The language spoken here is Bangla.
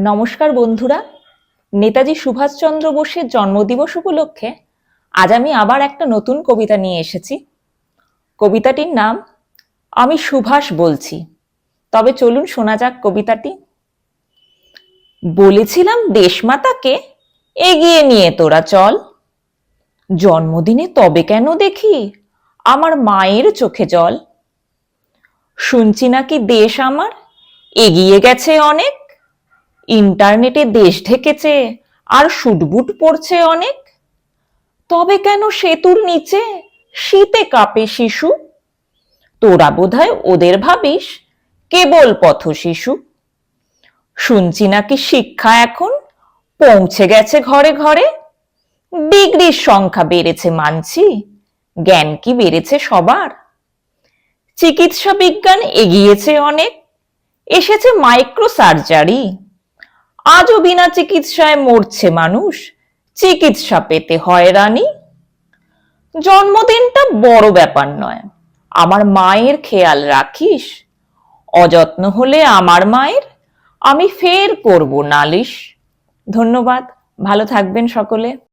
নমস্কার বন্ধুরা। নেতাজি সুভাষচন্দ্র বোসের জন্মদিবস উপলক্ষে আজ আমি আবার একটা নতুন কবিতা নিয়ে এসেছি। কবিতাটির নাম, আমি সুভাষ বলছি। তবে চলুন শোনা যাক কবিতাটি। বলেছিলাম দেশমাতাকে, এগিয়ে নিয়ে তোরা চল। জন্মদিনে তবে কেন দেখি আমার মায়ের চোখে জল। শুনছি নাকি দেশ আমার এগিয়ে গেছে অনেক ইন্টারনেটে দেশ ঢেকেছে, আর শুটবুট পড়ছে অনেক। তবে কেন সেতুর নিচে শীতে কাঁপে শিশু? তোরা বোধহয় ওদের ভাবিস, কেবল পথ শিশু। শুনছি নাকি শিক্ষা এখন পৌঁছে গেছে ঘরে ঘরে? ডিগ্রির সংখ্যা বেড়েছে মানছি, জ্ঞান কি বেড়েছে সবার? চিকিৎসা বিজ্ঞান এগিয়েছে অনেক, এসেছে মাইক্রো সার্জারি আজও বিনা চিকিৎসায় মরছে মানুষ। চিকিৎসা পেতে হয়রানি জন্মদিনটা বড় ব্যাপার নয়। আমার মায়ের খেয়াল রাখিস। অযত্ন হলে আমার মায়ের। আমি ফের করব নালিশ। ধন্যবাদ। ভালো থাকবেন সকলে।